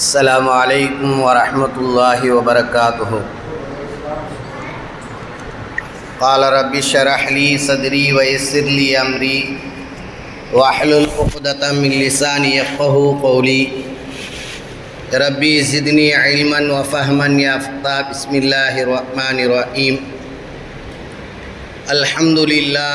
السلام عليكم ورحمة الله وبركاته. قال رب شرح لي صدري ويسر لي أمري واحلل عقدۃ من لسانی يفقه قولي. ربی زدني علما وفهما يا فتا بسم الله الرحمن الرحيم. الحمد لله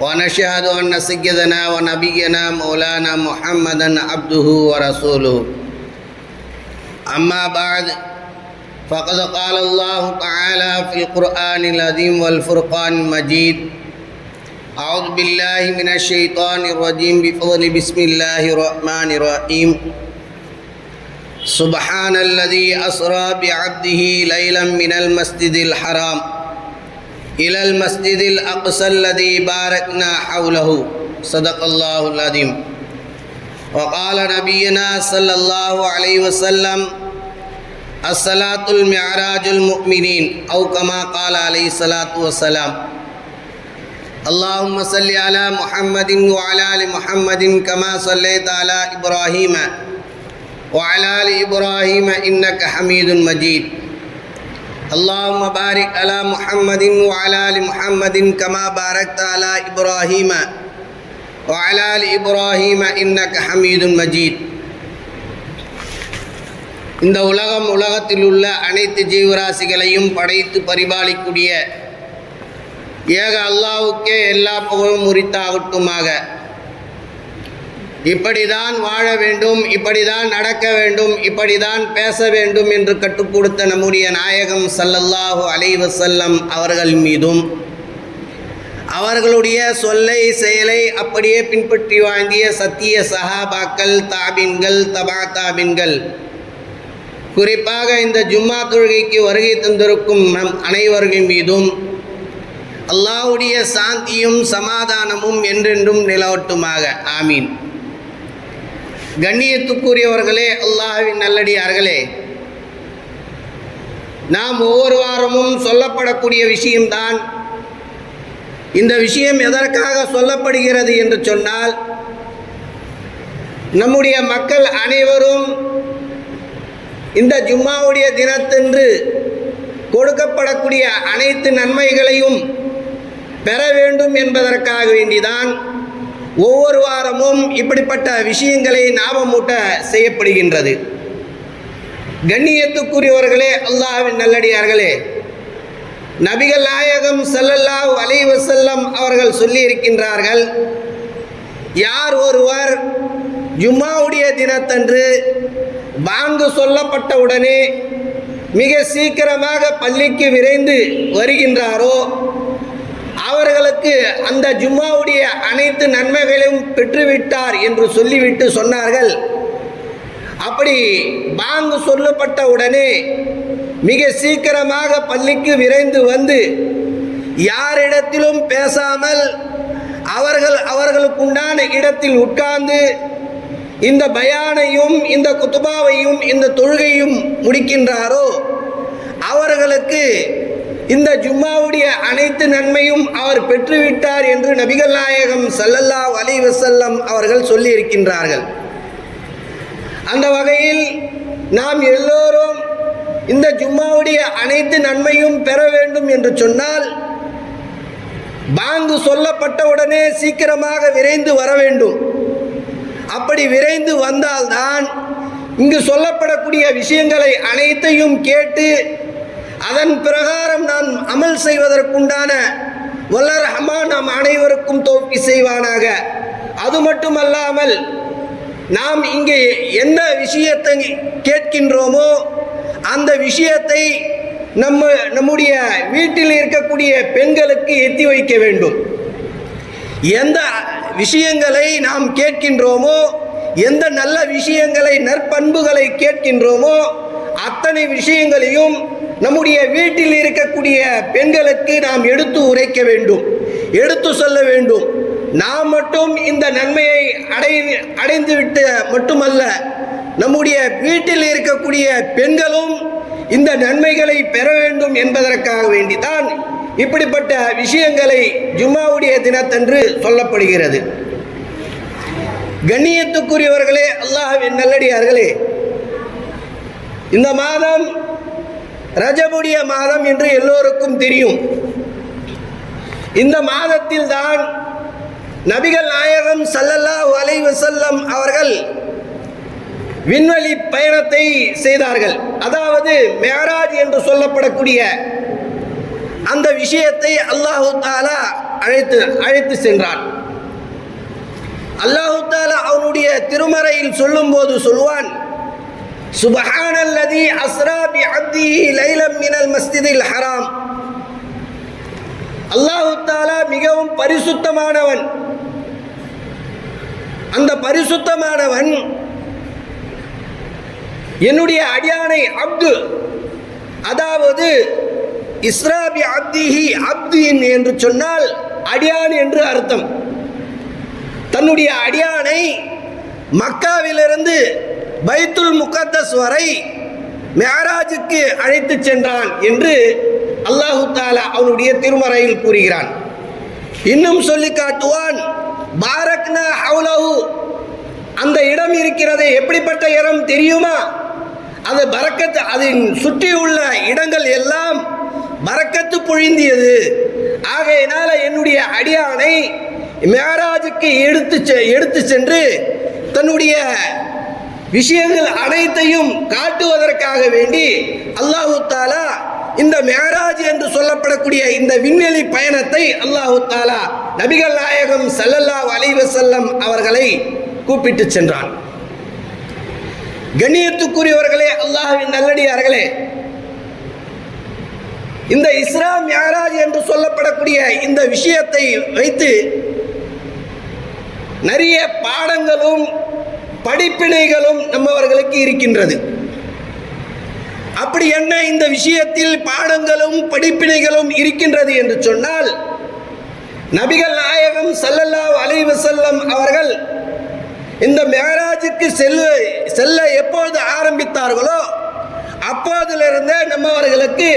ونشهد أن سيدنا ونبينا مولانا محمدا عبده ورسوله. أما بعد فقد قال الله تعالى في القرآن العظيم والفرقان المجيد أعوذ بالله من الشيطان الرجيم بفضل بسم الله الرحمن الرحيم. سبحان الذي أسرى بعبده ليلا من المسجد الحرام. إلى المسجد الأقصى الذي باركنا حوله. صدق الله العظيم. وقال نبينا صلى الله عليه وسلم الصلاة المعراج المؤمنين أو كما قال عليه الصلاة والسلام. اللهم صل على محمد وعلى آل محمد كما صليت على إبراهيم وعلى آل إبراهيم إنك حميد مجيد. اللهم بارك على محمد وعلى ال محمد كما باركت على ابراهيم وعلى ال ابراهيم انك حميد مجيد இந்த உலகம் உலகத்தில் உள்ள அனைத்து ஜீவராசிகளையும் படைத்து பரிபாலிக்கூடிய ஏக அல்லாவுக்கே எல்லா புகழும் உரித்தாகட்டுமாக இப்படிதான் வாழ வேண்டும் இப்படிதான் நடக்க வேண்டும் இப்படிதான் பேச வேண்டும் என்று கற்றுக் கொடுத்த நம்முடைய நாயகம் சல்லல்லாஹு அலைவசல்லம் அவர்கள் மீதும் அவர்களுடைய சொல்லை செயலை அப்படியே பின்பற்றி வாங்கிய சத்திய சஹாபாக்கள் தாபின்கள் தபா தாபின்கள். குறிப்பாக இந்த ஜும்மா தொழுகைக்கு வருகை தந்திருக்கும் நம் அனைவர்கள் மீதும் அல்லாவுடைய சாந்தியும் சமாதானமும் என்றென்றும் நிலவட்டுமாக. ஆமீன். கண்ணியத்துக்குரியவர்களே அல்லாஹுவின் நல்லடியார்களே. நாம் ஒவ்வொரு வாரமும் சொல்லப்படக்கூடிய விஷயம்தான். இந்த விஷயம் எதற்காக சொல்லப்படுகிறது என்று சொன்னால் நம்முடைய மக்கள் அனைவரும் இந்த ஜும்மாவுடைய தினத்தன்று கொடுக்கப்படக்கூடிய அனைத்து நன்மைகளையும் பெற வேண்டும் என்பதற்காக வேண்டிதான் ஒவ்வொரு வாரமும் இப்படிப்பட்ட விஷயங்களை ஞாபகமூட்ட செய்யப்படுகின்றது. கண்ணியத்துக்குரியவர்களே அல்லாஹின் நல்லடியார்களே நபிகள் நாயகம் சல்லல்லாஹ் அலை அவர்கள் சொல்லியிருக்கின்றார்கள் யார் ஒருவர் ஜும்மாவுடைய தினத்தன்று பாங்கு சொல்லப்பட்டவுடனே மிக சீக்கிரமாக பள்ளிக்கு விரைந்து வருகின்றாரோ அவர்களுக்கு அந்த ஜும்மாவுடைய அனைத்து நன்மைகளையும் பெற்றுவிட்டார் என்று சொல்லிவிட்டு சொன்னார்கள். அப்படி பாங்கு சொல்லப்பட்ட உடனே மிக சீக்கிரமாக பள்ளிக்கு விரைந்து வந்து யாரிடத்திலும் பேசாமல் அவர்கள் அவர்களுக்குண்டான இடத்தில் உட்கார்ந்து இந்த பயானையும் இந்த குத்துபாவையும் இந்த தொழுகையும் முடிக்கின்றாரோ? அவர்களுக்கு இந்த ஜும்மாவுடைய அனைத்து நன்மையும் அவர் பெற்றுவிட்டார் என்று நபிகள் நாயகம் சல்லல்லா அலி வசல்லம் அவர்கள் சொல்லியிருக்கின்றார்கள். அந்த வகையில் நாம் எல்லோரும் இந்த ஜும்மாவுடைய அனைத்து நன்மையும் பெற வேண்டும் என்று சொன்னால் பாங்கு சொல்லப்பட்டவுடனே சீக்கிரமாக விரைந்து வர வேண்டும். அப்படி விரைந்து வந்தால்தான் இங்கு சொல்லப்படக்கூடிய விஷயங்களை அனைத்தையும் கேட்டு அதன் பிரகாரம் நாம் அமல் செய்வதற்குண்டான வல்ல ஹமா நாம் அனைவருக்கும் தோப்பி செய்வானாக. அது மட்டுமல்லாமல் நாம் இங்கே என்ன விஷயத்தை கேட்கின்றோமோ அந்த விஷயத்தை நம்ம நம்முடைய வீட்டில் இருக்கக்கூடிய பெண்களுக்கு எத்தி வைக்க வேண்டும். எந்த விஷயங்களை நாம் கேட்கின்றோமோ எந்த நல்ல விஷயங்களை நற்பண்புகளை கேட்கின்றோமோ அத்தனை விஷயங்களையும் நம்முடைய வீட்டில் இருக்கக்கூடிய பெண்களுக்கு நாம் எடுத்து உரைக்க வேண்டும் எடுத்து சொல்ல வேண்டும். நாம் மட்டும் இந்த நன்மையை அடை அடைந்துவிட்டு மட்டுமல்ல நம்முடைய வீட்டில் இருக்கக்கூடிய பெண்களும் இந்த நன்மைகளை பெற வேண்டும் என்பதற்காக வேண்டிதான் இப்படிப்பட்ட விஷயங்களை ஜும்மாவுடைய தினத்தன்று சொல்லப்படுகிறது. கண்ணியத்துக்குரியவர்களே அல்லாஹின் நல்லடியார்களே இந்த மாதம் ரஜபுடைய மாதம் என்று எல்லோருக்கும் தெரியும். இந்த மாதத்தில் தான் நபிகள் நாயகம் சல்லல்லா அலைஹி வஸல்லம் அவர்கள் விண்வெளி பயணத்தை செய்தார்கள். அதாவது மேராஜ் என்று சொல்லப்படக்கூடிய அந்த விஷயத்தை அல்லாஹு தாலா அழைத்து அழைத்து சென்றான். அல்லாஹு தாலா அவனுடைய திருமறையில் சொல்லும்போது சொல்வான் சுபஹானல்லதி அஸ்ரா பி அப்திஹி லைலம் மினல் மஸ்திதில் ஹராம். அல்லாஹு தாலா மிகவும் பரிசுத்தமானவன். அந்த பரிசுத்தமானவன் என்னுடைய அடியானை அப்து அதாவது இஸ்ராபி அப்திஹி அப்தின் என்று சொன்னால் அடியான் என்று அர்த்தம். தன்னுடைய அடியானை மக்காவிலிருந்து பைத்துல் முகத்தஸ் வரை மேராஜுக்கு அழைத்து சென்றான் என்று அல்லாஹு தாலா அவனுடைய திருமறையில் கூறுகிறான். இன்னும் சொல்லி காட்டுவான் பாரக்னா ஹவுலஹு அந்த இடம் இருக்கிறது எப்படிப்பட்ட இடம் தெரியுமா? அது பறக்கத்து அதன் சுற்றியுள்ள இடங்கள் எல்லாம் பறக்கத்து பொழிந்தியது. ஆகையினால் என்னுடைய அடியானை மேராஜுக்கு எடுத்து செ- எடுத்து சென்று தன்னுடைய விஷயங்கள் அனைத்தையும் காட்டுவதற்காக வேண்டி அல்லாஹு தாலா இந்த மேராஜ் என்று சொல்லப்படக்கூடிய இந்த விண்வெளி பயணத்தை அல்லாஹு தாலா நபிகள் நாயகம் சல்லல்லா அலைவசல்லம் அவர்களை கூப்பிட்டு சென்றான். கண்ணியத்துக்குரியவர்களே அல்லாஹின் நல்லடியார்களே இந்த இஸ்லாம் யாராஜ் என்று சொல்லப்படக்கூடிய இந்த விஷயத்தை வைத்து நிறைய பாடங்களும் படிப்பினைகளும் நம்மவர்களுக்கு இருக்கின்றது. அப்படி என்ன இந்த விஷயத்தில் பாடங்களும் படிப்பினைகளும் இருக்கின்றது என்று சொன்னால் நபிகள் நாயகம் சல்லல்லா அலைவு வஸல்லம் அவர்கள் இந்த மேராஜுக்கு செல்ல செல்ல எப்பொழுது ஆரம்பித்தார்களோ அப்போதிலிருந்தே நம்மவர்களுக்கு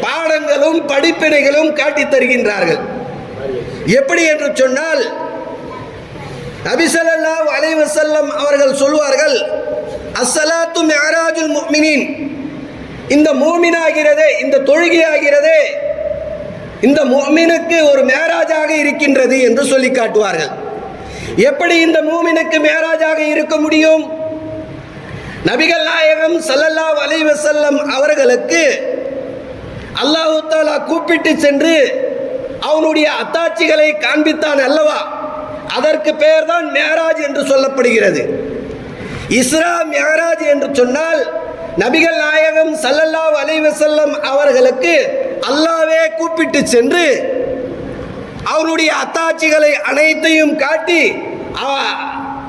பாடங்களும் படிப்பினைகளும் காட்டித் தருகின்றார்கள் எப்படி என்று சொன்னால் நபி ஸல்லல்லாஹு அலைஹி அவர்கள் சொல்வார்கள் அஸ்ஸலாத்து மிஅராஜுல் முக்மினின் இந்த மூமினாகிறதே இந்த தொழுகையாகிறதே இந்த முஃமினுக்கு ஒரு மேராஜாக இருக்கின்றது என்று சொல்லி காட்டுவார்கள். எப்படி இந்த மூமினுக்கு மேராஜாக இருக்க முடியும்? நபிகள் நாயகம் சல்லல்லா அலைவசல்லம் அவர்களுக்கு அல்லாஹு தாலா கூப்பிட்டு சென்று அவனுடைய அத்தாட்சிகளை காண்பித்தான் அல்லவா? அதற்கு பெயர்தான் மேராஜ் என்று சொல்லப்படுகிறது. இஸ்ரா மேராஜ் என்று சொன்னால் நபிகள் நாயகம் சல்லல்லா அலைவசல்லம் அவர்களுக்கு அல்லாவே கூப்பிட்டு சென்று அவருடைய அத்தாட்சிகளை அனைத்தையும் காட்டி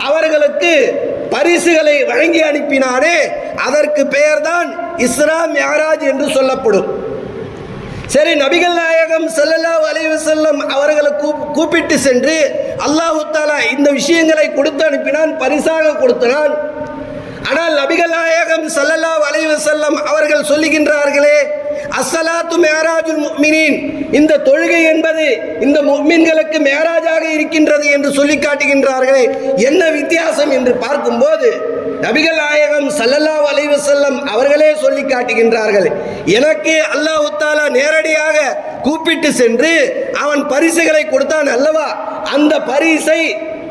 அவர்களுக்கு பரிசுகளை வழங்கி அனுப்பினாரே அதற்கு பெயர்தான் இஸ்ரா மியராஜ் என்று சொல்லப்படும். சரி நபிகள் நாயகம் செல்லல்லா அலைஹி செல்லம் அவர்களை கூப்- கூப்பிட்டு சென்று அல்லாஹு தாலா இந்த விஷயங்களை கொடுத்து அனுப்பினான் பரிசாக கொடுத்தனான் ஆனால் நபிகள் நாயகம் செல்லல்லா அலைஹி செல்லம் அவர்கள் சொல்லுகின்றார்களே அஸ்ஸலாத்து மேராஜுல் முக்மினின் இந்த தொழுகை என்பது இந்த முக்மின்களுக்கு மேராஜாக இருக்கின்றது என்று சொல்லி காட்டுகின்றார்களே. என்ன வித்தியாசம் என்று பார்க்கும்போது நபிகள் நாயகம் சல்லல்லா அலைஹி செல்லம் அவர்களே சொல்லி காட்டுகின்றார்கள் எனக்கு அல்லாஹ் தாலா நேரடியாக கூப்பிட்டு சென்று அவன் பரிசுகளை கொடுத்தான் அல்லவா? அந்த பரிசை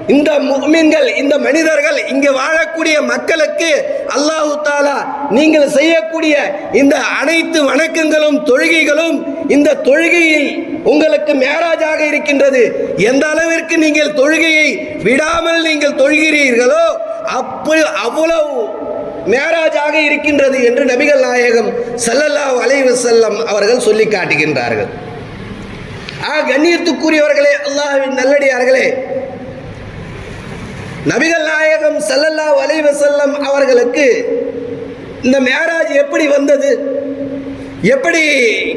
இந்த முஃமின்கள் இந்த மனிதர்கள் இங்கு வாழக்கூடிய மக்களுக்கு அல்லாஹு தாலா நீங்கள் செய்யக்கூடிய இந்த அனைத்து வணக்கங்களும் தொழுகைகளும் இந்த தொழுகையில் உங்களுக்கு மேராஜாக இருக்கின்றது. எந்த அளவிற்கு நீங்கள் தொழுகையை விடாமல் நீங்கள் தொழுகிறீர்களோ அப்படி அவ்வளவு மேராஜாக இருக்கின்றது என்று நபிகள் நாயகம் சல்லல்லா அலைவு செல்லம் அவர்கள் சொல்லி காட்டுகின்றார்கள். ஆ கண்ணியத்துக்குரியவர்களே அல்லாஹ்வின் நல்லடியார்களே நபிகள் நாயகம் சல்லல்லா அலைவு செல்லம் அவர்களுக்கு இந்த மேராஜ் எப்படி வந்தது எப்படி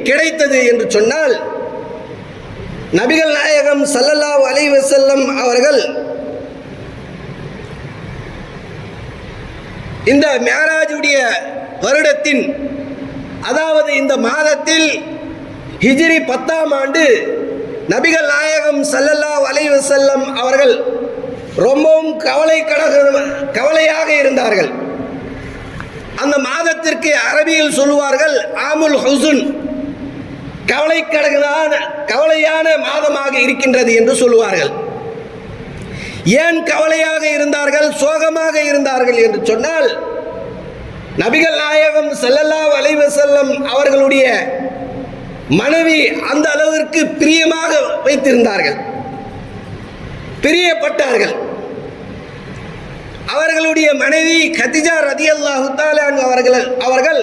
கிடைத்தது என்று சொன்னால் நபிகள் நாயகம் சல்லல்லா அலைவு செல்லம் அவர்கள் இந்த மேராஜுடைய வருடத்தின் அதாவது இந்த மாதத்தில் ஹிஜிரி பத்தாம் ஆண்டு நபிகள் நாயகம் சல்லல்லா வலைவு செல்லம் அவர்கள் ரொம்பவும் கவலை கடக கவலையாக இருந்தார்கள். அந்த மாதத்திற்கு அரபியில் சொல்லுவார்கள் ஆமுல் ஹுசுன் கவலை கடகதான கவலையான மாதமாக இருக்கின்றது என்று சொல்லுவார்கள். ஏன் கவலையாக இருந்தார்கள் சோகமாக இருந்தார்கள் என்று சொன்னால் நபிகள் நாயகம் செல்லல்லா வலைவ செல்லம் அவர்களுடைய மனைவி அந்த அளவிற்கு பிரியமாக வைத்திருந்தார்கள். பிரியப்பட்டார்கள். அவர்களுடைய மனைவி கதிஜா ரதியல்லாஹு தாலான் அவர்கள் அவர்கள்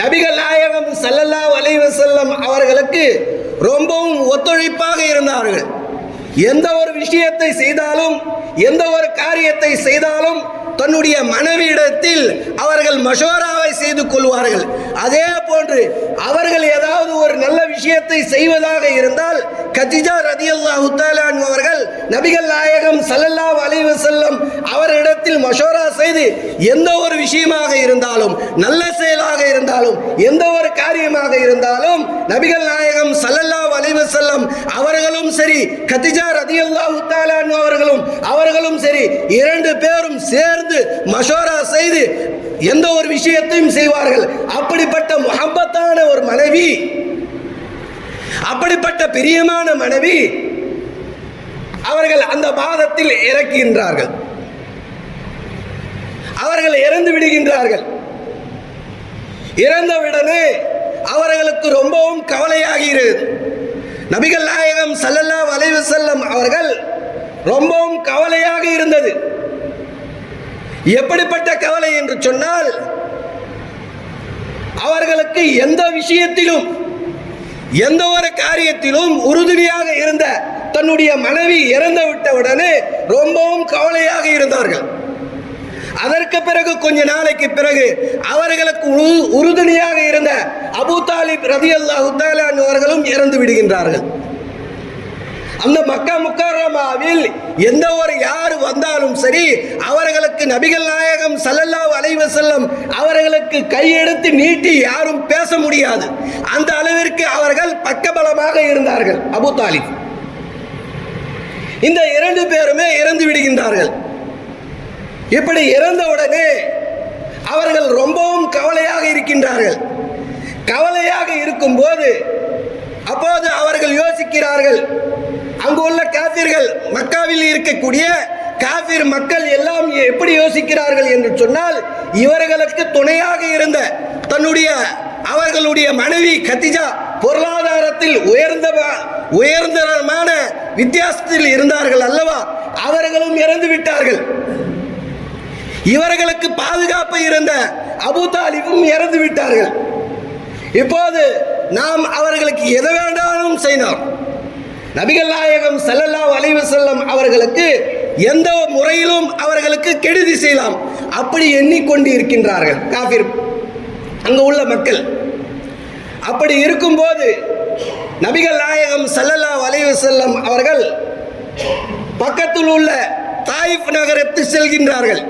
நபிகள் நாயகம் செல்லல்லா அலைஹி செல்லம் அவர்களுக்கு ரொம்பவும் ஒத்துழைப்பாக இருந்தார்கள். எந்த ஒரு விஷயத்தை செய்தாலும் எந்த ஒரு காரியத்தை செய்தாலும் தன்னுடைய மனைவியிடத்தில் அவர்கள் மஷோராவை செய்து கொள்வார்கள். அதே போன்று அவர்கள் ஏதாவது ஒரு நல்ல விஷயத்தை செய்வதாக இருந்தால் கதிஜா ரதி அல்லாஹு அவர்கள் நபிகள் நாயகம் சல்லல்லா அலைஹி செல்லம் அவரிடத்தில் மஷோரா செய்து எந்த ஒரு விஷயமாக இருந்தாலும் நல்ல செயலாக இருந்தாலும் எந்த ஒரு காரியமாக இருந்தாலும் நபிகள் நாயகம் சல்லல்லா அலைஹி செல்லம் அவர்களும் சரி கதிஜா ரதி அல்லாஹு அவர்களும் அவர்களும் சரி இரண்டு பேரும் சேர்ந்து மஷோரா செய்து எந்த ஒரு விஷயத்தையும் செய்வார்கள். அப்படிப்பட்ட ஒரு மனைவி. அப்படிப்பட்ட பிரியமான மனைவி அவர்கள் அந்த மாதத்தில் இறக்குகின்றார்கள் அவர்கள் இறந்து விடுகின்றார்கள். இறந்தவுடனே அவர்களுக்கு ரொம்பவும் கவலையாகிறது. நபிகள் நாயகம் சல்லல்லா வலைவு செல்லம் அவர்கள் ரொம்பவும் கவலையாக இருந்தது. எப்படிப்பட்ட கவலை என்று சொன்னால் அவர்களுக்கு எந்த விஷயத்திலும் எந்த ஒரு காரியத்திலும் உறுதுணையாக இருந்த தன்னுடைய மனைவி இறந்து விட்டவுடனே ரொம்பவும் கவலையாக இருந்தார்கள். அதற்கு பிறகு கொஞ்ச நாளைக்கு பிறகு அவர்களுக்கு உரு- உறுதுணையாக இருந்த அபு தாலிப் ரதி அல்லாஹு அவர்களும் இறந்து விடுகின்றார்கள். அந்த மக்கா முக்காரமாவில் எந்த ஒரு யார் வந்தாலும் சரி அவர் அதற்கு நபிகள் நாயகம் சல்லல்லா அலைவ செல்லம் அவர்களுக்கு கையெடுத்து நீட்டி யாரும் பேச முடியாது. அந்த அளவிற்கு அவர்கள் பக்கபலமாக இருந்தார்கள். அபு தாலிப். இந்த இரண்டு பேருமே இறந்து விடுகின்றார்கள். இப்படி இறந்தவுடனே அவர்கள் ரொம்பவும் கவலையாக இருக்கின்றார்கள். கவலையாக இருக்கும்போது அப்போது அவர்கள் யோசிக்கிறார்கள். அங்கு உள்ள காபிர்கள் மக்காவில் இருக்கக்கூடிய காபிர் மக்கள் எல்லாம் எப்படி யோசிக்கிறார்கள் என்று சொன்னால் இவர்களுக்கு துணையாக இருந்த தன்னுடைய அவர்களுடைய மனைவி கத்திஜா பொருளாதாரத்தில் உயர்ந்த உயர்ந்தமான வித்தியாசத்தில் இருந்தார்கள் அல்லவா? அவர்களும் இறந்து விட்டார்கள். இவர்களுக்கு பாதுகாப்பு இருந்த அபு தாலிபும் இறந்து விட்டார்கள். இப்போது நாம் அவர்களுக்கு எதை வேண்டாலும் செய்தோம் நபிகள் நாயகம் செல்லல்லா அலைவசல்லம் அவர்களுக்கு எந்த முறையிலும் அவர்களுக்கு கெடுதி செய்யலாம் அப்படி எண்ணிக்கொண்டு இருக்கின்றார்கள் காஃபிர். அங்கு உள்ள மக்கள். அப்படி இருக்கும்போது நபிகள் நாயகம் சல்லல்லா வலைவு செல்லம் அவர்கள் பக்கத்தில் உள்ள தாயிப் நகரத்துக்கு செல்கின்றார்கள்.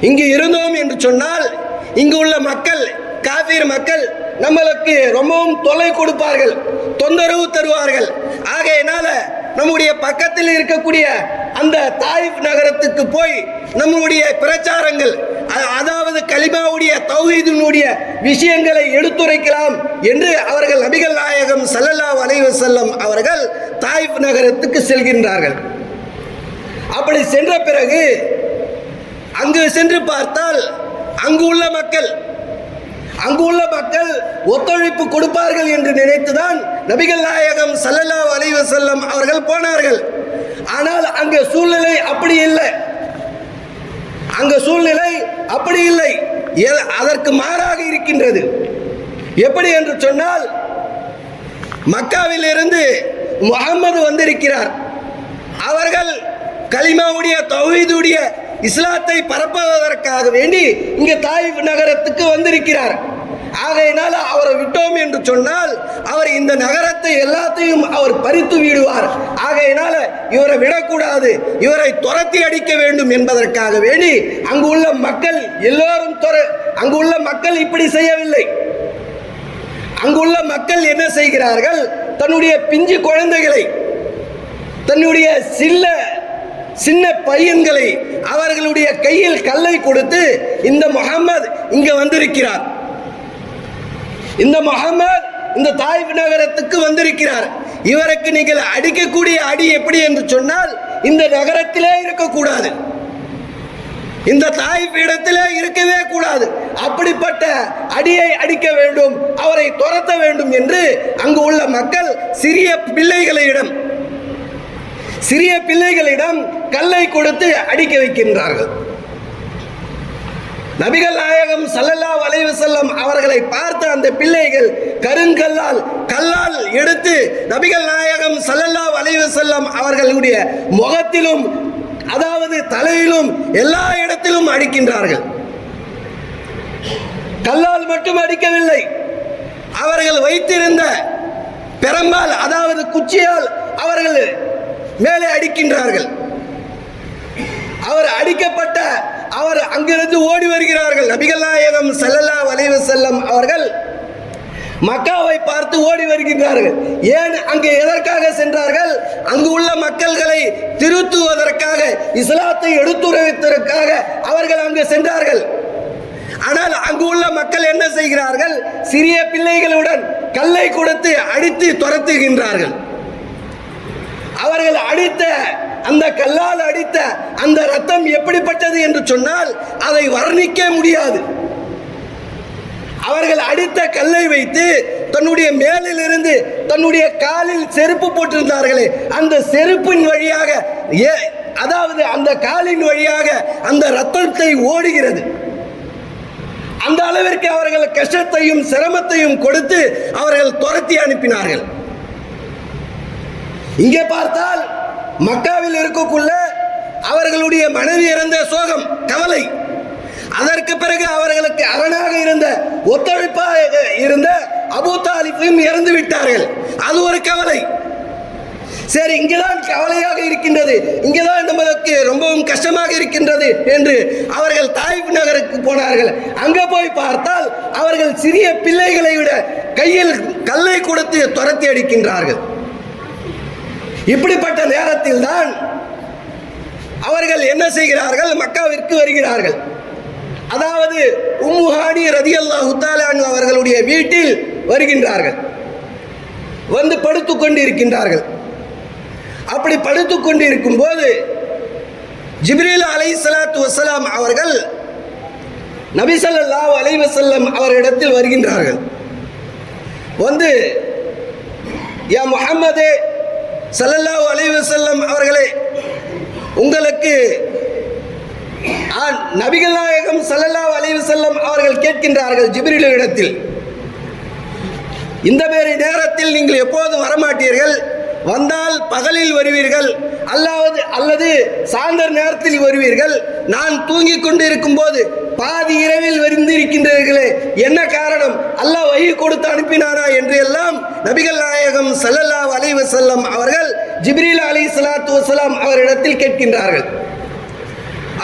இங்கு இருந்தோம் என்று சொன்னால் இங்கு உள்ள மக்கள் காபீர் மக்கள் நம்மளுக்கு ரொம்பவும் தொல்லை கொடுப்பார்கள் தொந்தரவு தருவார்கள். ஆகையினால நம்முடைய பக்கத்தில் இருக்கக்கூடிய அந்த தாயிப் நகரத்துக்கு போய் நம்முடைய பிரச்சாரங்கள் அதாவது கலிமாவுடைய தௌஹீதினுடைய விஷயங்களை எடுத்துரைக்கலாம் என்று அவர்கள் நபிகள் நாயகம் சல்லல்லா வலைவு செல்லம் அவர்கள் தாயிப் நகரத்துக்கு செல்கின்றார்கள். அப்படி சென்ற பிறகு அங்கு சென்று பார்த்தால் அங்கு உள்ள மக்கள் அங்கு உள்ள மக்கள் ஒத்துழைப்பு கொடுப்பார்கள் என்று நினைத்துதான் நபிகள் நாயகம் சல்லல்லா அலைஹி செல்லம் அவர்கள் போனார்கள். ஆனால் அங்கே சூழ்நிலை அப்படி இல்லை. அங்கு சூழ்நிலை அப்படி இல்லை. அதற்கு மாறாக இருக்கின்றது. எப்படி என்று சொன்னால் மக்காவில் இருந்து முகமது வந்திருக்கிறார். அவர்கள் கலிமாவுடைய தௌஹீதுடைய இஸ்லாத்தை பரப்புவதற்காக வேண்டி இங்கே தாய் நகரத்துக்கு வந்திருக்கிறார். ஆகையினால் அவரை விட்டோம் என்று சொன்னால் அவர் இந்த நகரத்தை எல்லாத்தையும் அவர் பறித்து விடுவார். ஆகையினால் இவரை விடக்கூடாது. இவரை துரத்தி அடிக்க வேண்டும் என்பதற்காக வேண்டி அங்கு உள்ள மக்கள் எல்லோரும் துர அங்கு உள்ள மக்கள் இப்படி செய்யவில்லை. அங்குள்ள மக்கள் என்ன செய்கிறார்கள்? தன்னுடைய பிஞ்சு குழந்தைகளை தன்னுடைய சில்ல சின்ன பையன்களை அவர்களுடைய கையில் கல்லை கொடுத்து இந்த முகமது இங்க வந்திருக்கிறார். இந்த முகமது இந்த தாய் நகரத்துக்கு வந்திருக்கிறார். இவருக்கு நீங்கள் அடிக்கக்கூடிய அடி எப்படி என்று சொன்னால் இந்த நகரத்திலே இருக்கக்கூடாது. இந்த தாய் இடத்திலே இருக்கவே கூடாது. அப்படிப்பட்ட அடியை அடிக்க வேண்டும் அவரை துரத்த வேண்டும் என்று அங்கு உள்ள மக்கள் சிறிய பிள்ளைகளிடம் சிறிய பிள்ளைகளிடம் கல்லை கொடுத்து அடிக்க வைக்கின்றார்கள். நபிகள் நாயகம் சல்லல்லா வளைவு செல்லம் அவர்களை பார்த்த அந்த பிள்ளைகள் கருங்கல்லால் கல்லால் எடுத்து நபிகள் நாயகம் சல்லல்லா வளைவு செல்லம் அவர்களுடைய முகத்திலும் அதாவது தலையிலும் எல்லா இடத்திலும் அடிக்கின்றார்கள். கல்லால் மட்டும் அடிக்கவில்லை. அவர்கள் வைத்திருந்த பெரம்பால் அதாவது குச்சியால் அவர்கள் மேலே அடிக்கின்றார்கள். அவர் அடிக்கப்பட்ட அவர் அங்கிருந்து ஓடி வருகிறார்கள். நபிகள் நாயகம் சல்லல்லா வலைவு செல்லம் அவர்கள் மக்காவை பார்த்து ஓடி வருகின்றார்கள். ஏன் அங்கு எதற்காக சென்றார்கள்? அங்கு உள்ள மக்கள்களை திருத்துவதற்காக இஸ்லாத்தை எடுத்துரைத்ததற்காக அவர்கள் அங்கு சென்றார்கள். ஆனால் அங்கு உள்ள மக்கள் என்ன செய்கிறார்கள்? சிறிய பிள்ளைகளுடன் கல்லை கொடுத்து அடித்து துரத்துகின்றார்கள். அவர்கள் அடித்த அந்த கல்லால் அடித்த அந்த ரத்தம் எப்படிப்பட்டது என்று சொன்னால் அதை வர்ணிக்க முடியாது. அவர்கள் அடித்த கல்லை வைத்து தன்னுடைய மேலிலிருந்து தன்னுடைய காலில் செருப்பு போட்டிருந்தார்களே அந்த செருப்பின் வழியாக ஏ அதாவது அந்த காலின் வழியாக அந்த ரத்தத்தை ஓடுகிறது. அந்த அளவிற்கு அவர்கள் கஷ்டத்தையும் சிரமத்தையும் கொடுத்து அவர்கள் துரத்தி அனுப்பினார்கள். இங்கே பார்த்தால் மக்காவில் இருக்கக்குள்ள அவர்களுடைய மனைவி இறந்த சோகம் கவலை. அதற்கு பிறகு அவர்களுக்கு அரணாக இருந்த ஒத்துழைப்பாக இருந்த அபு தாலிபையும் இறந்து விட்டார்கள். அது ஒரு கவலை. சரி இங்கேதான் கவலையாக இருக்கின்றது. இங்கேதான் நமக்கு ரொம்பவும் கஷ்டமாக இருக்கின்றது என்று அவர்கள் தாய்ப்பு நகருக்கு போனார்கள். அங்கே போய் பார்த்தால் அவர்கள் சிறிய பிள்ளைகளை விட கையில் கல்லை கொடுத்து துரத்தி அடிக்கின்றார்கள். இப்படிப்பட்ட நேரத்தில் தான் அவர்கள் என்ன செய்கிறார்கள்? மக்காவிற்கு வருகிறார்கள். அதாவது உம்முஹானி ரதி அல்லாஹு அவர்களுடைய வீட்டில் வருகின்றார்கள். வந்து படுத்து கொண்டு இருக்கின்றார்கள் அப்படி படுத்து கொண்டு இருக்கும்போது ஜிப்ரீல் அலை சலாத்து வசலாம் அவர்கள் நபிசல்லாஹ் அலை வசல்லம் அவர்களிடத்தில் அவரிடத்தில் வருகின்றார்கள். வந்து யா முகமது சல்லல்லா அலைஹி செல்லம் அவர்களே உங்களுக்கு நபிகள் நாயகம் சல்லல்லா அலைஹி செல்லம் அவர்கள் கேட்கின்றார்கள் ஜிபிரில இடத்தில் இந்த மாரி நேரத்தில் நீங்கள் எப்போதும் வரமாட்டீர்கள். வந்தால் பகலில் வருவீர்கள். அல்லாவது அல்லது சாயந்தர நேரத்தில் வருவீர்கள். நான் தூங்கிக் கொண்டு இருக்கும்போது பாதி இரவில் வந்திருக்கின்றீர்களே என்ன காரணம்? அல்லாஹ் வழி கொடுத்து அனுப்பினாரா என்று எல்லாம் நபிகள் நாயகம் சல்லல்லா அலைஹி செல்லம் அவர்கள் ஜிப்ரீல் அலி சலாத்து வசலாம் அவரிடத்தில் கேட்கின்றார்கள்.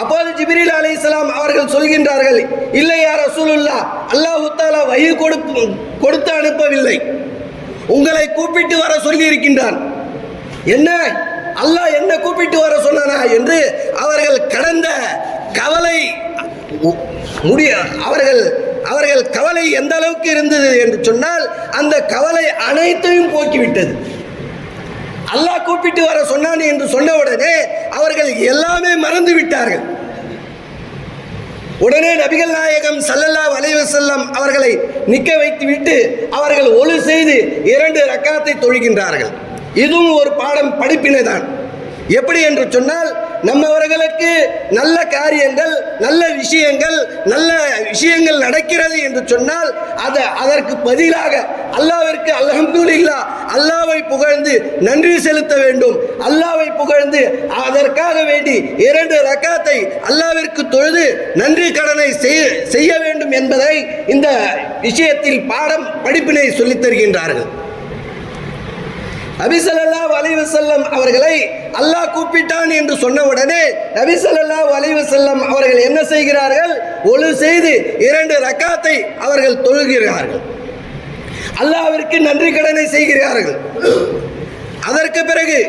அப்போது ஜிப்ரீல் அலைஹிஸ்ஸலாம் அவர்கள் சொல்கின்றார்கள் இல்லை யார் ரசூலுல்லா அல்லாஹ் தாலா வழி கொடுப்பு கொடுத்து அனுப்பவில்லை. உங்களை கூப்பிட்டு வர சொல்லி இருக்கின்றான் என்ன? அல்லாஹ் என்ன கூப்பிட்டு வர சொன்னானா? என்று அவர்கள் கடந்த கவலை முடிய அவர்கள் அவர்கள் கவலை எந்த அளவுக்கு இருந்தது என்று சொன்னால் அந்த கவலை அனைத்தையும் போக்கிவிட்டது. அல்லாஹ் கூப்பிட்டு வர சொன்னான் என்று சொன்ன உடனே அவர்கள் எல்லாமே மறந்து விட்டார்கள். உடனே நபிகள் நாயகம் சல்லல்லா அலைஹி செல்லம் அவர்களை நிற்க வைத்து விட்டு அவர்கள் ஒழு செய்து இரண்டு ரக்காத்தை தொழுகின்றார்கள். இதுவும் ஒரு பாடம் படிப்பினை தான் எப்படி என்று சொன்னால் நம்மவர்களுக்கு நல்ல காரியங்கள் நல்ல விஷயங்கள் நல்ல விஷயங்கள் நடக்கிறது என்று சொன்னால் அதை அதற்கு பதிலாக அல்லாவிற்கு அல்ஹம்துலில்லாஹ் அல்லாவை புகழ்ந்து நன்றி செலுத்த வேண்டும். அல்லாவை புகழ்ந்து அதற்காக வேண்டி இரண்டு ரக்காத்தை அல்லாவிற்கு தொழுது நன்றி கடனை செய்ய வேண்டும் என்பதை இந்த விஷயத்தில் பாடம் படிப்பினை சொல்லித் தருகின்றார்கள். நபி ஸல்லல்லாஹு செல்லம் அவர்களை அல்லாஹ் கூப்பிட்டான் என்று சொன்ன உடனே நபி ஸல்லல்லாஹு செல்லம் அவர்கள் என்ன செய்கிறார்கள்? ஒழு செய்து இரண்டு ரக்காத்தை அவர்கள் தொழுகிறார்கள். அல்லாவிற்கு நன்றி கடனை செய்கிறார்கள். அதற்கு பிறகு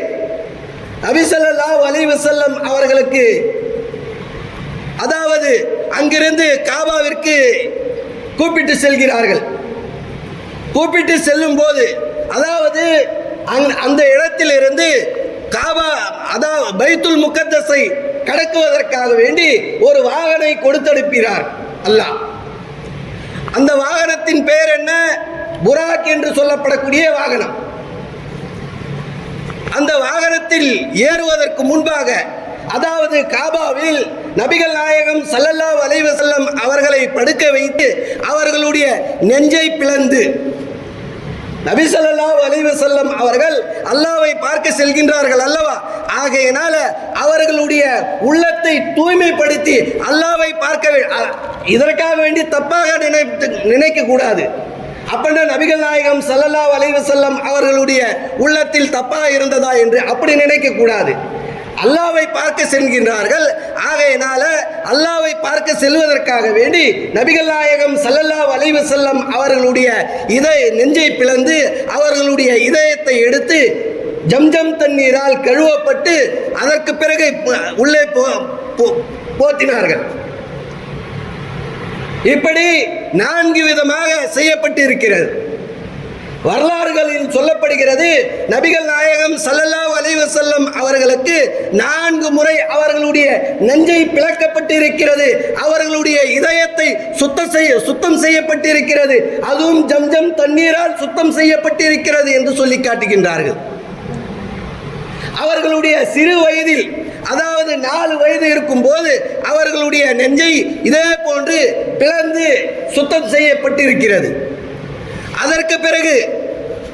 நபி ஸல்லல்லாஹு செல்லம் அவர்களுக்கு அதாவது அங்கிருந்து காபாவிற்கு கூப்பிட்டு செல்கிறார்கள். கூப்பிட்டு செல்லும் போது அதாவது அந்த இடத்திலிருந்து காபா அதாவது பைத்துல் முக்கத்தஸை கடக்குவதற்காக வேண்டி ஒரு வாகனை கொடுத்தனுப்பினார் அல்லாஹ். அந்த வாகனத்தின் பெயர் என்ன? புராக் என்று சொல்லப்படக்கூடிய வாகனம். அந்த வாகனத்தில் ஏறுவதற்கு முன்பாக அதாவது காபாவில் நபிகள் நாயகம் சல்லல்லா அலைஹி அவர்களை படுக்க வைத்து அவர்களுடைய நெஞ்சை பிளந்து நபி ஸல்லல்லாஹு அலைஹி அவர்கள் அல்லாவை பார்க்க செல்கின்றார்கள் அல்லவா? ஆகையினால அவர்களுடைய உள்ளத்தை தூய்மைப்படுத்தி அல்லாவை பார்க்க இதற்காக வேண்டி தப்பாக நினைத்து நினைக்க கூடாது அப்படின்னா நபிகள் நாயகம் சல்லல்லா அலைஹி செல்லம் அவர்களுடைய உள்ளத்தில் தப்பாக இருந்ததா என்று அப்படி நினைக்க கூடாது அல்லாவை பார்க்க செல்கின்றார்கள். ஆகையினால அல்லாவை பார்க்க செல்வதற்காக வேண்டி நபிகள் நாயகம் சல்லல்லா வலைவு செல்லம் அவர்களுடைய இதய நெஞ்சை பிளந்து அவர்களுடைய இதயத்தை எடுத்து ஜம்ஜம் தண்ணீரால் கழுவப்பட்டு அதற்கு பிறகு உள்ளே போ- போ- போத்தினார்கள். இப்படி நான்கு விதமாக செய்யப்பட்டு இருக்கிறது வரலாறுகளில் சொல்லப்படுகிறது நபிகள் நாயகம் சல்லல்லா அலைவசல்லம் அவர்களுக்கு நான்கு முறை அவர்களுடைய நெஞ்சை பிளக்கப்பட்டு இருக்கிறது அவர்களுடைய இதயத்தை சுத்தம் செய்ய சுத்தம் செய்யப்பட்டிருக்கிறது அதுவும் ஜம்ஜம் தண்ணீரால் சுத்தம் செய்யப்பட்டிருக்கிறது என்று சொல்லி காட்டுகின்றார்கள். அவர்களுடைய சிறு வயதில் அதாவது நாலு வயது இருக்கும்போது அவர்களுடைய நெஞ்சை இதே போன்று பிளந்து சுத்தம் செய்யப்பட்டிருக்கிறது. அதற்கு பிறகு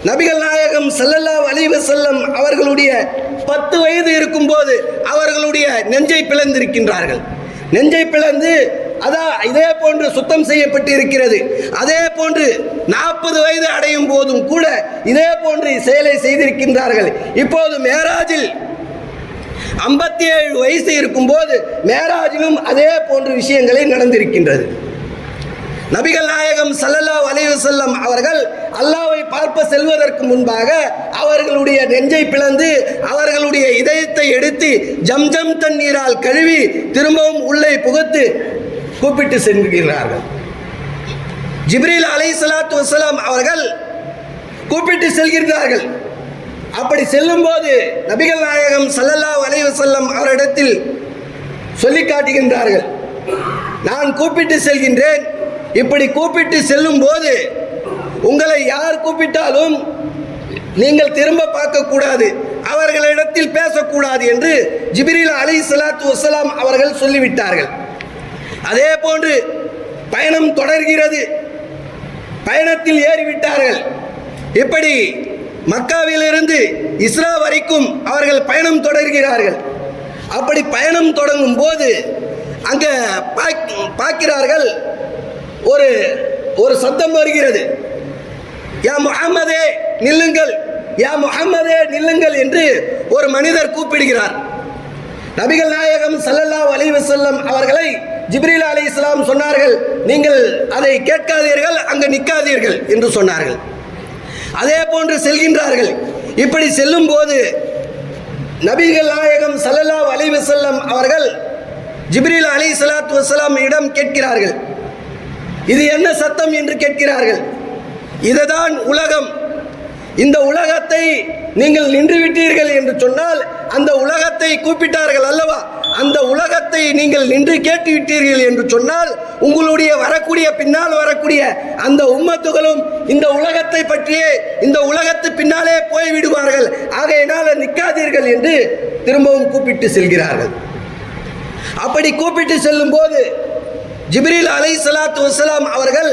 நபிகள் நாயகம் செல்லல்லா வலிவு செல்லம் அவர்களுடைய பத்து வயது இருக்கும்போது அவர்களுடைய நெஞ்சை பிளந்திருக்கின்றார்கள். நெஞ்சை பிளந்து அதான் இதே போன்று சுத்தம் செய்யப்பட்டு இருக்கிறது அதே போன்று நாற்பது வயது அடையும் போதும் கூட இதே போன்று செயலை செய்திருக்கின்றார்கள். இப்போது மேராஜில் ஐம்பத்தி ஏழு வயசு இருக்கும்போது மேராஜிலும் அதே போன்ற விஷயங்களை நடந்திருக்கின்றது. நபிகள் நாயகம் சல்லல்லா அலைஹி செல்லம் அவர்கள் அல்லாவை பார்ப்ப செல்வதற்கு முன்பாக அவர்களுடைய நெஞ்சை பிளந்து அவர்களுடைய இதயத்தை எடுத்து ஜம்ஜம் தண்ணீரால் கழுவி திரும்பவும் உள்ளே புகுத்து கூப்பிட்டு செல்கிறார்கள். ஜிப்ரீல் அலை சலாத்து வசலாம் அவர்கள் கூப்பிட்டு செல்கிறார்கள் அப்படி செல்லும்போது நபிகள் நாயகம் சல்லல்லா அலைஹி செல்லம் அவரிடத்தில் சொல்லி காட்டுகின்றார்கள். நான் கூப்பிட்டு செல்கின்றேன். இப்படி கூப்பிட்டு செல்லும் போது உங்களை யார் கூப்பிட்டாலும் நீங்கள் திரும்ப பார்க்கக்கூடாது அவர்களிடத்தில் பேசக்கூடாது என்று ஜிபிரில் அலி சலாத்து வசலாம் அவர்கள் சொல்லிவிட்டார்கள். அதே போன்று பயணம் தொடர்கிறது. பயணத்தில் ஏறிவிட்டார்கள். இப்படி மக்காவிலிருந்து இஸ்ரா வரைக்கும் அவர்கள் பயணம் தொடர்கிறார்கள். அப்படி பயணம் தொடங்கும் போது அங்கே பார்க்கிறார்கள். ஒரு ஒரு சத்தம் வருகிறது. யா முகமதே நில்லுங்கள். யா முகமதே நில்லுங்கள் என்று ஒரு மனிதர் கூப்பிடுகிறார். நபிகள் நாயகம் சல்லல்லா அலைஹி செல்லம் அவர்களை ஜிப்ரீல் அலைஹிஸ்ஸலாம் சொன்னார்கள் நீங்கள் அதை கேட்காதீர்கள் அங்கு நிற்காதீர்கள் என்று சொன்னார்கள். அதே போன்று செல்கின்றார்கள். இப்படி செல்லும் போது நபிகள் நாயகம் சல்லல்லா அலைஹி அவர்கள் ஜிப்ரீல் அலி சலாத்து வசலாம் இடம் கேட்கிறார்கள். இது என்ன சத்தம் என்று கேட்கிறார்கள்? இதுதான் உலகம். இந்த உலகத்தை நீங்கள் நின்று விட்டீர்கள் என்று சொன்னால் அந்த உலகத்தை கூப்பிட்டார்கள் அல்லவா? அந்த உலகத்தை நீங்கள் நின்று கேட்டு விட்டீர்கள் என்று சொன்னால் உங்களுடைய வரக்கூடிய பின்னால் வரக்கூடிய அந்த உம்மத்துகளும் இந்த உலகத்தை பற்றியே இந்த உலகத்து பின்னாலே போய் விடுவார்கள் ஆகையினால் நிற்காதீர்கள் என்று திரும்பவும் கூப்பிட்டு செல்கிறார்கள். அப்படி கூப்பிட்டு செல்லும் போது ஜிப்ரீல் அலை சலாத்து வசலாம் அவர்கள்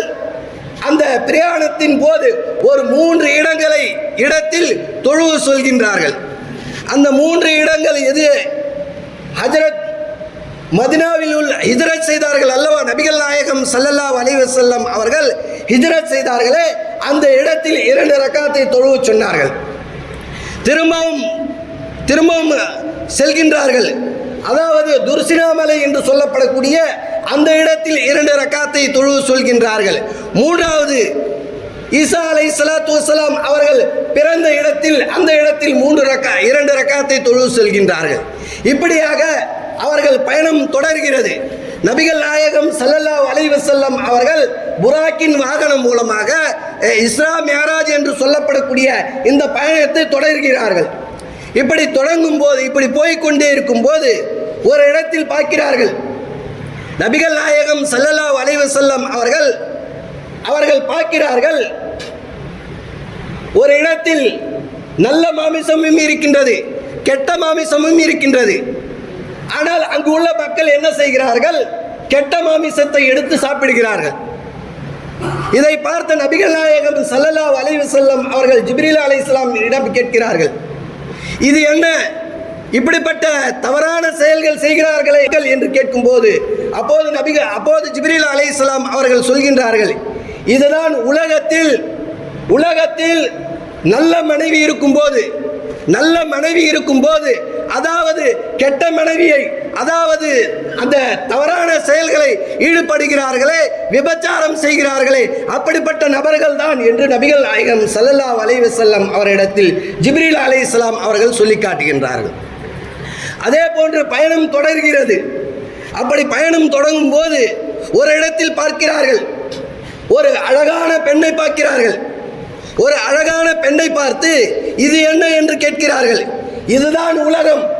அந்த பிரயாணத்தின் போது ஒரு மூன்று இடங்களை இடத்தில் தொழுவு சொல்கின்றார்கள். அந்த மூன்று இடங்கள் எது? ஹஜரத் மதினாவில் உள்ள ஹிஜரத் செய்தார்கள் அல்லவா? நபிகள் நாயகம் சல்லல்லா அலைஹி அவர்கள் ஹிஜரத் செய்தார்களே அந்த இடத்தில் இரண்டு ரக்காத்தை தொழுவு சொன்னார்கள். திரும்பவும் திரும்பவும் செல்கின்றார்கள். அதாவது துர்சினாமலை என்று சொல்லப்படக்கூடிய அந்த இடத்தில் இரண்டு ரக்காத்தை தொழுவு சொல்கின்றார்கள். மூன்றாவது ஈசா அலை சலாத்து வசலாம் அவர்கள் பிறந்த இடத்தில் அந்த இடத்தில் மூன்று ரக்கா இரண்டு ரக்காத்தை தொழுவு செல்கின்றார்கள். இப்படியாக அவர்கள் பயணம் தொடர்கிறது. நபிகள் நாயகம் சல்லல்லா அலைவசல்லம் அவர்கள் புராக்கின் வாகனம் மூலமாக இஸ்லாம் இஸ்ரா மேராஜ் என்று சொல்லப்படக்கூடிய இந்த பயணத்தை தொடர்கிறார்கள். இப்படி தொடங்கும் போது இப்படி இருக்கும் இருக்கும்போது ஒரு இடத்தில் பார்க்கிறார்கள். நபிகள் நாயகம் சல்லல்லா வளைவு செல்லம் அவர்கள் அவர்கள் பார்க்கிறார்கள் ஒரு இடத்தில் நல்ல மாமிசமும் இருக்கின்றது கெட்ட மாமிசமும் இருக்கின்றது. ஆனால் அங்கு உள்ள மக்கள் என்ன செய்கிறார்கள்? கெட்ட மாமிசத்தை எடுத்து சாப்பிடுகிறார்கள். இதை பார்த்த நபிகள் நாயகம் சல்லல்லா வளைவு செல்லம் அவர்கள் ஜிப்ரீல் அலைஹிஸ்ஸலாம் இடம் கேட்கிறார்கள். இது என்ன? இப்படிப்பட்ட தவறான செயல்கள் செய்கிறார்களே என்று கேட்கும்போது அப்போது நபிகள் அப்போது ஜிப்ரீல் அலைஹிஸ்ஸலாம் அவர்கள் சொல்கின்றார்கள் இதுதான் உலகத்தில் உலகத்தில் நல்ல மனைவி இருக்கும்போது நல்ல மனைவி இருக்கும்போது அதாவது கெட்ட மனைவியை அதாவது அந்த தவறான செயல்களை ஈடுபடுகிறார்களே விபச்சாரம் செய்கிறார்களே அப்படிப்பட்ட நபர்கள் தான் என்று நபிகள் நாயகம் சல்லல்லா அலைவசல்லம் அவரிடத்தில் ஜிப்ரீல் அலைஹிஸ்ஸலாம் அவர்கள் சொல்லி காட்டுகின்றார்கள். அதே போன்று பயணம் தொடர்கிறது. அப்படி பயணம் தொடங்கும் போது ஒரு இடத்தில் பார்க்கிறார்கள். ஒரு அழகான பெண்ணை பார்க்கிறார்கள். ஒரு அழகான பெண்ணை பார்த்து இது என்ன? என்று கேட்கிறார்கள். இதுதான் உலகம்.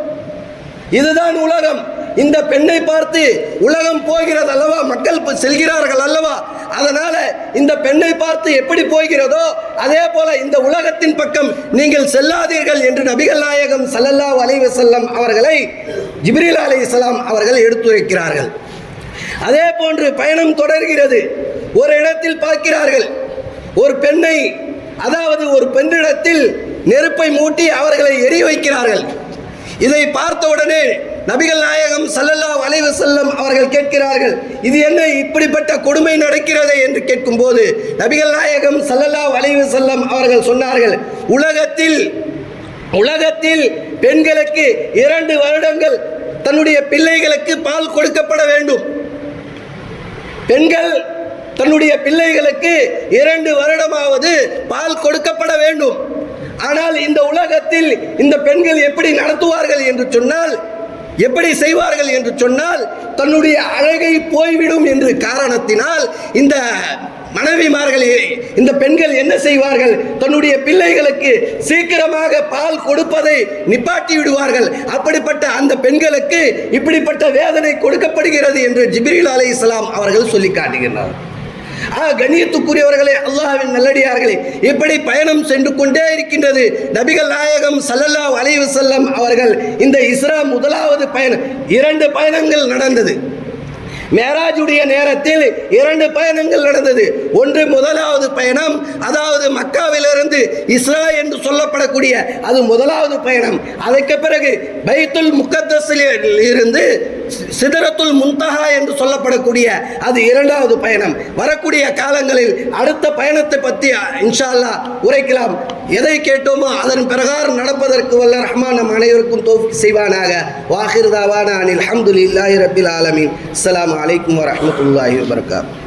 இதுதான் உலகம். இந்த பெண்ணை பார்த்து உலகம் போகிறது அல்லவா? மக்கள் செல்கிறார்கள் அல்லவா? அதனால இந்த பெண்ணை பார்த்து எப்படி போகிறதோ அதே போல இந்த உலகத்தின் பக்கம் நீங்கள் செல்லாதீர்கள் என்று நபிகள் நாயகம் சல்லல்லா அலைவசல்லம் வஸல்லம் அவர்களை ஜிப்ரீல் இஸ்லாம் அவர்கள் எடுத்துரைக்கிறார்கள். அதே போன்று பயணம் தொடர்கிறது. ஒரு இடத்தில் பார்க்கிறார்கள். ஒரு பெண்ணை அதாவது ஒரு பெண்ணிடத்தில் நெருப்பை மூட்டி அவர்களை எரி வைக்கிறார்கள். இதை பார்த்த உடனே நபிகள் நாயகம் சல்லல்லா வளைவு செல்லம் அவர்கள் கேட்கிறார்கள் இது என்ன இப்படிப்பட்ட கொடுமை நடக்கிறதே என்று கேட்கும்போது நபிகள் நாயகம் சல்லல்லா வளைவு செல்லம் அவர்கள் சொன்னார்கள் உலகத்தில் உலகத்தில் பெண்களுக்கு இரண்டு வருடங்கள் தன்னுடைய பிள்ளைகளுக்கு பால் கொடுக்கப்பட வேண்டும். பெண்கள் தன்னுடைய பிள்ளைகளுக்கு இரண்டு வருடமாவது பால் கொடுக்கப்பட வேண்டும். ஆனால் இந்த உலகத்தில் இந்த பெண்கள் எப்படி நடத்துவார்கள் என்று சொன்னால் எப்படி செய்வார்கள் என்று சொன்னால் தன்னுடைய அழகை போய்விடும் என்று காரணத்தினால் இந்த மனைவிமார்களே இந்த பெண்கள் என்ன செய்வார்கள்? தன்னுடைய பிள்ளைகளுக்கு சீக்கிரமாக பால் கொடுப்பதை நிப்பாட்டி விடுவார்கள். அப்படிப்பட்ட அந்த பெண்களுக்கு இப்படிப்பட்ட வேதனை கொடுக்கப்படுகிறது என்று ஜிப்ரீல் அலைஹிஸ்ஸலாம் அவர்கள் சொல்லி காட்டுகின்றார் ஆ கண்ணியத்துக்குரியவர்களே அல்லாஹ்வின் நல்லடியார்களே இப்படி பயணம் சென்று கொண்டே இருக்கின்றது நபிகள் நாயகம் சல்லல்லா அலைஹி செல்லம் அவர்கள் இந்த இஸ்ரா முதலாவது பயணம். இரண்டு பயணங்கள் நடந்தது. மேராஜுடைய நேரத்தில் இரண்டு பயணங்கள் நடந்தது. ஒன்று முதலாவது பயணம் அதாவது மக்காவிலிருந்து இஸ்ரா என்று சொல்லப்படக்கூடிய அது முதலாவது பயணம். அதற்கு பிறகு பைத்துல் முக்கத்தஸில் இருந்து சிதறத்துல் முன்தஹா என்று சொல்லப்படக்கூடிய அது இரண்டாவது பயணம். வரக்கூடிய காலங்களில் அடுத்த பயணத்தை பற்றி இன்ஷா அல்லாஹ் உரைக்கலாம். எதை கேட்டோமோ அதன் பிரகாரம் நடப்பதற்கு வல்ல ரஹ்மான் நம் அனைவருக்கும் தோஃபிக் செய்வானாக. வாஹிர் தாவானா அனில் அல்ஹம்துலில்லாஹி ரபில் ஆலமின். அஸ்லாம் அலைக்கும் வரமத்துல்லாஹி வபரகாத்துஹு